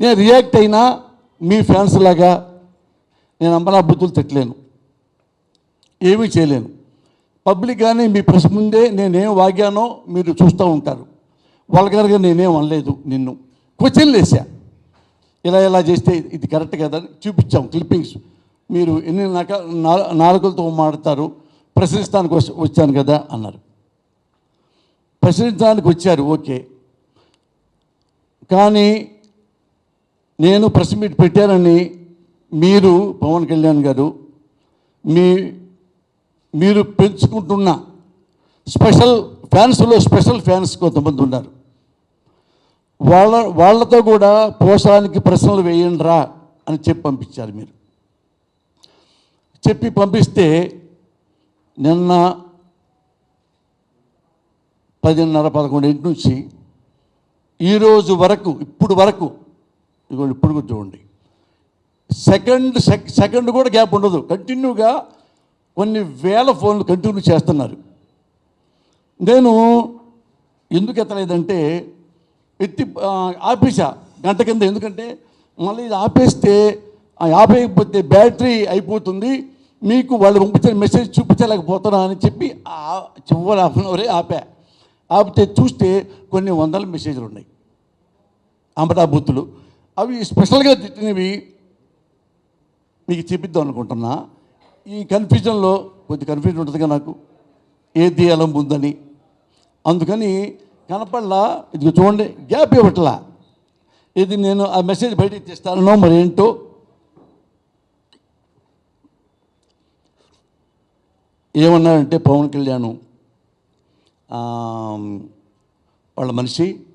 నేను రియాక్ట్ అయినా మీ ఫ్యాన్స్ లాగా నేను అమ్మనా బుద్ధులు తిట్టలేను. ఏమీ చేయలేను. పబ్లిక్ కానీ మీ ప్రెస్ ముందే నేనేం వాగానో మీరు చూస్తూ ఉంటారు. వాళ్ళగారుగా నేనేం అనలేదు నిన్ను. క్వశ్చన్లు వేసా ఇలా ఇలా చేస్తే ఇది కరెక్ట్ కదా? అని చూపించాం క్లిప్పింగ్స్ మీరు ఎన్ని నక నా- మాడతారు ప్రశ్నిస్తానికి వచ్చి వచ్చాను కదా? అన్నారు. ప్రశ్నించడానికి వచ్చారు. ఓకే. కానీ నేను ప్రెస్ మీట్ పెట్టానని మీరు పవన్ కళ్యాణ్ గారు మీ మీరు పెంచుకుంటున్న స్పెషల్ ఫ్యాన్స్లో స్పెషల్ ఫ్యాన్స్ కొంతమంది ఉన్నారు. వాళ్ళ వాళ్ళతో కూడా పోషానికి ప్రశ్నలు వేయండి రా అని చెప్పి పంపించారు మీరు. చెప్పి పంపిస్తే నిన్న పదిన్నర పదకొండు ఇంటి నుంచి ఈరోజు వరకు ఇప్పుడు వరకు ఇదిగోండి ఇప్పుడు కూడా చూడండి. సెకండ్ సెకండ్ కూడా గ్యాప్ ఉండదు. కంటిన్యూగా కొన్ని వేల ఫోన్లు కంటిన్యూ చేస్తున్నారు. నేను ఎందుకు ఎత్తలేదంటే ఎత్తి ఆపేసా గంట కింద. ఎందుకంటే మళ్ళీ ఇది ఆపేస్తే ఆ ఆపేయకపోతే బ్యాటరీ అయిపోతుంది. మీకు వాళ్ళు పంపించిన మెసేజ్ చూపించలేకపోతున్నా అని చెప్పి చివరి హాఫ్ అన్ అవరే ఆపా. ఆపితే చూస్తే కొన్ని వందల మెసేజ్లు ఉన్నాయి. అంబటా బూతులు. అవి స్పెషల్గా తిట్టినవి మీకు చెప్పిద్దాం అనుకుంటున్నా. ఈ కన్ఫ్యూజన్లో కొద్ది కన్ఫ్యూజన్ ఉంటుందిగా నాకు. ఏ తీయాలం ఉందని. అందుకని కనపడలా ఇది చూడండి గ్యాప్ ఇవ్వట్లా. ఇది నేను ఆ మెసేజ్ బయటికి తీస్తానో మరి ఏంటో ఏమన్నారంటే పవన్ కళ్యాణ్ వాళ్ళ మనిషి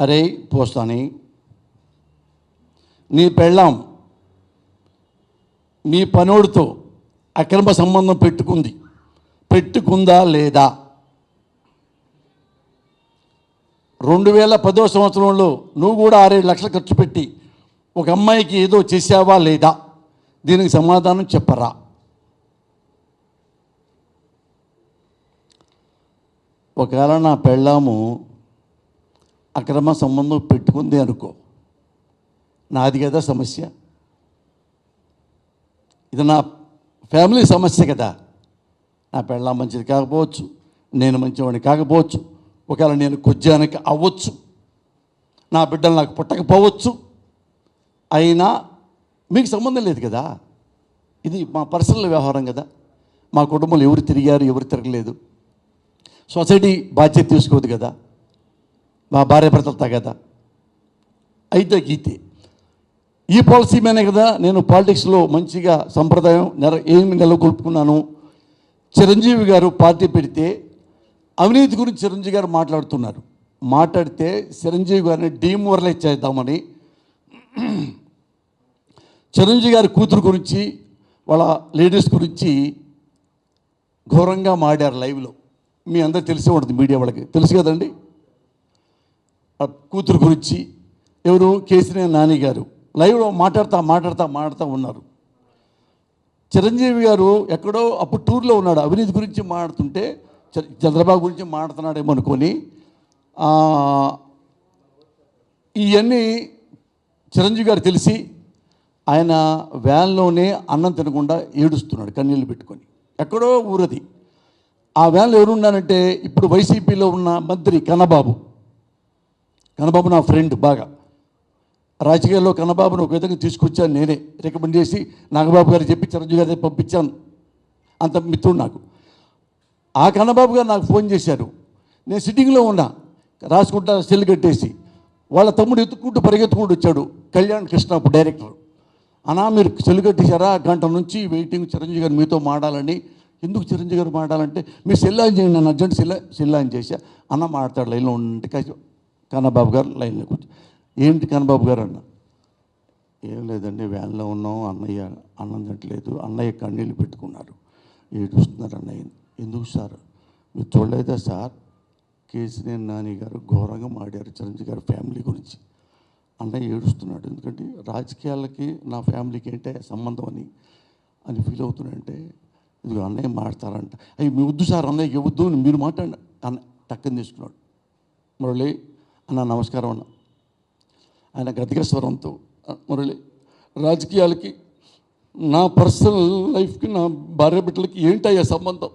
అరే పోస్తాని. నీ పెళ్ళాం మీ పనోడితో అక్రమ సంబంధం పెట్టుకుంది. పెట్టుకుందా లేదా? రెండు వేల పదో సంవత్సరంలో నువ్వు కూడా ఆరేడు లక్షలు ఖర్చు పెట్టి ఒక అమ్మాయికి ఏదో చేసావా లేదా? దీనికి సమాధానం చెప్పరా? ఒకవేళ నా పెళ్ళాము అక్రమ సంబంధం పెట్టుకుంది అనుకో. నాది కదా సమస్య. ఇది నా ఫ్యామిలీ సమస్య కదా. నా పెళ్ళ మంచిది కాకపోవచ్చు నేను మంచివాడిని కాకపోవచ్చు ఒకవేళ నేను కుజ్జానికి అవ్వచ్చు నా బిడ్డలు నాకు పుట్టకపోవచ్చు అయినా మీకు సంబంధం లేదు కదా. ఇది మా పర్సనల్ వ్యవహారం కదా. మా కుటుంబంలో ఎవరు తిరిగారు ఎవరు తిరగలేదు. సొసైటీ బాధ్యత తీసుకోదు కదా. మా భార్య భర్తలతో కదా అయితే గీతే ఈ పాలసీ మేనే కదా నేను పాలిటిక్స్లో మంచిగా సంప్రదాయం నెల ఏమి నెలకొల్పుకున్నాను. చిరంజీవి గారు పార్టీ పెడితే అవినీతి గురించి చిరంజీవి గారు మాట్లాడుతున్నారు. మాట్లాడితే చిరంజీవి గారిని డీమోరలైజ్ చేద్దామని చిరంజీవి గారి కూతురు గురించి వాళ్ళ లేడీస్ గురించి ఘోరంగా మాడారు లైవ్లో. మీ అందరు తెలిసే ఉంటుంది మీడియా వాళ్ళకి. తెలుసు కదండి? కూతురు గురించి ఎవరు కేసీఆర్ నాని గారు. లైవ్లో మాట్లాడుతా మాట్లాడుతూ మాట్లాడుతూ ఉన్నారు. చిరంజీవి గారు ఎక్కడో అప్పుడు టూర్లో ఉన్నాడు. అవినీతి గురించి మాట్లాడుతుంటే చంద్రబాబు గురించి మాట్లాడుతున్నాడేమో అనుకొని ఇవన్నీ చిరంజీవి గారు తెలిసి ఆయన వ్యాన్లోనే అన్నం తినకుండా ఏడుస్తున్నాడు కన్నీళ్ళు పెట్టుకొని. ఎక్కడో ఊరది. ఆ వ్యాన్లో ఎవరున్నానంటే ఇప్పుడు వైసీపీలో ఉన్న మంత్రి కన్నబాబు. కన్నబాబు నా ఫ్రెండ్ బాగా. రాజకీయాల్లో కన్నబాబును ఒక విధంగా తీసుకొచ్చాను నేనే. రికమెండ్ చేసి నాగబాబు గారు చెప్పి చిరంజీవి గారి పంపించాను. అంత మిత్రుడు నాకు. ఆ కన్నబాబు గారు నాకు ఫోన్ చేశారు. నేను సిట్టింగ్లో ఉన్నా. రాసుకుంటా సెల్ కట్టేసి. వాళ్ళ తమ్ముడు ఎత్తుకుంటూ పరిగెత్తుకుంటూ వచ్చాడు. కళ్యాణ్ కృష్ణ అప్పుడు డైరెక్టర్. అనా మీరు సెల్ కట్టేశారా? గంట నుంచి వెయిటింగ్ చిరంజీవి గారు మీతో మాడాలని ఎందుకు చిరంజీవి గారు మాడాలంటే మీరు సెల్ ఆన్ చేయండి నన్ను అర్జెంట్ సెల్ సెల్ ఆన్ చేశా అన్న మాట్లాడు లైన్లో ఉంటే కాసి కన్నబాబు గారు లైన్లో కూర్చో. ఏంటి కన్నబాబు గారు అన్న? ఏం లేదండి వ్యాన్లో ఉన్నాం అన్నయ్య అన్నం తింటలేదు అన్నయ్య కన్నీళ్ళు పెట్టుకున్నారు. ఏడుస్తున్నారు అన్నయ్య? ఎందుకు సార్? మీరు చూడలేదా సార్? కేసీఆర్ నాని గారు ఘోరంగా మాడారు చిరంజీవి గారి ఫ్యామిలీ గురించి. అన్నయ్య ఏడుస్తున్నాడు. ఎందుకంటే రాజకీయాలకి నా ఫ్యామిలీకి ఏంటే సంబంధం అని అని ఫీల్ అవుతున్నాడంటే ఇది అన్నయ్య మాట్లాడతారంట అయ్యి మీ వద్దు సార్ అన్నయ్య ఇవ్వద్దు అని మీరు మాట్లాడండి అన్న టక్కని తీసుకున్నాడు. మురళి అన్న నమస్కారం అన్న. ఆయన గతిక స్వరంతో మురళి రాజకీయాలకి నా పర్సనల్ లైఫ్కి నా భార్య బిడ్డలకి ఏంటయ్యా సంబంధం?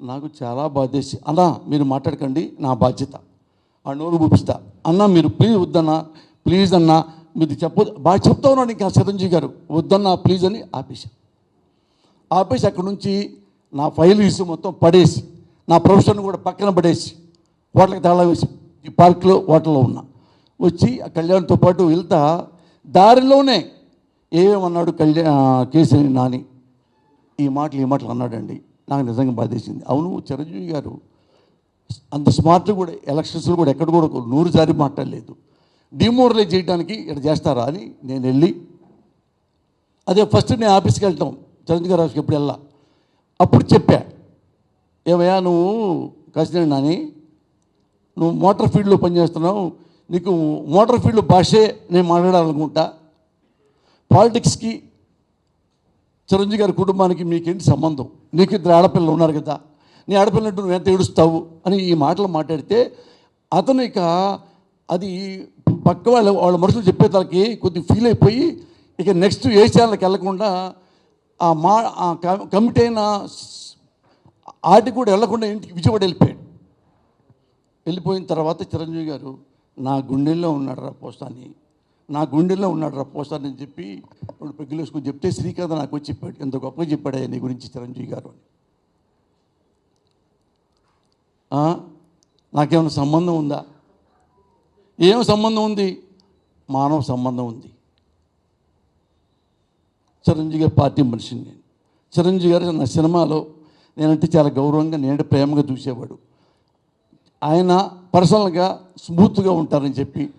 నాకు చాలా బాధ్యత. అన్నా మీరు మాట్లాడకండి నా బాధ్యత. ఆ నోరు చూపిస్తా అన్న మీరు ప్లీజ్ వద్దన్నా ప్లీజ్ అన్నా మీరు చెప్పదు బాగా చెప్తా ఉన్నాడు ఇంకా చిరంజీవి గారు. వద్దన్నా ప్లీజ్ అని ఆపేశాను ఆపేసి అక్కడ నుంచి నా ఫైల్ తీసి మొత్తం పడేసి నా ప్రొఫెషన్ కూడా పక్కన పడేసి వాటికి తాళ వేసి ఈ పార్క్లో హోటల్లో ఉన్నా. వచ్చి ఆ కళ్యాణ్తో పాటు వెళ్తా దారిలోనే ఏమేమన్నాడు కళ్యాణ్ కేసరి నాని? ఈ మాటలు ఈ మాటలు అన్నాడండి. నాకు నిజంగా బాధేసింది. అవును చిరంజీవి గారు అంత స్మార్ట్ కూడా ఎలక్షన్స్లో కూడా ఎక్కడ కూడా నూరు సారి మాట్లాడలేదు. డిమోరలైజ్ చేయడానికి ఇక్కడ చేస్తారా అని నేను వెళ్ళి అదే ఫస్ట్ నేను ఆఫీస్కి వెళ్తాం. చిరంజీవి గారు ఆఫీస్కి ఎప్పుడు వెళ్ళా? అప్పుడు చెప్పా. ఏమయ్యా నువ్వు కసినేడు నాని నువ్వు మోటార్ ఫీల్డ్లో పనిచేస్తున్నావు నీకు మోటార్ ఫీల్డ్ భాషే నేను మాట్లాడాలనుకుంటా. పాలిటిక్స్కి చిరంజీవి గారి కుటుంబానికి మీకేంటి సంబంధం? నీకు ఇద్దరు ఆడపిల్లలు ఉన్నారు కదా నీ ఆడపిల్లంటూ నువ్వు ఎంత ఏడుస్తావు? అని ఈ మాటలు మాట్లాడితే అతను ఇక అది పక్క వాళ్ళ వాళ్ళ మనుషులు చెప్పే తలకి కొద్ది ఫీల్ అయిపోయి ఇక నెక్స్ట్ ఏ ఛానల్కి వెళ్ళకుండా ఆ మా కమిటీ అయిన ఆటి ఆటికి కూడా వెళ్ళకుండా ఇంటికి విజయవాడ వెళ్ళిపోయాడు. వెళ్ళిపోయిన తర్వాత చిరంజీవి గారు నా గుండెల్లో ఉన్నాడు రా పోస్తాని నా గుండెల్లో ఉన్నాడు రా పోస్తాని అని చెప్పి రెండు పెగ్గులేసుకుని చెప్తే శ్రీకాంత్ నాకు వచ్చి చెప్పాడు ఎంత గొప్పగా చెప్పాడు నీ గురించి చిరంజీవి గారు అని. నాకేమైనా సంబంధం ఉందా? ఏం సంబంధం ఉంది? మానవ సంబంధం ఉంది. చిరంజీవి గారి పార్టీ మనిషిని నేను. చిరంజీవి గారు నా సినిమాలో నేనంటే చాలా గౌరవంగా నేను ప్రేమగా చూసేవాడు. ఆయన పర్సనల్గా స్మూత్గా ఉంటారని చెప్పి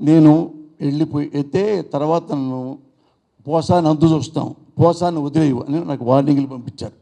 నేను వెళ్ళిపోయి అయితే తర్వాత నన్ను పోసాన్ని అందు చూస్తాం. పోసాన్ని వదిలేవు అని నాకు వార్నింగ్లు పంపించారు.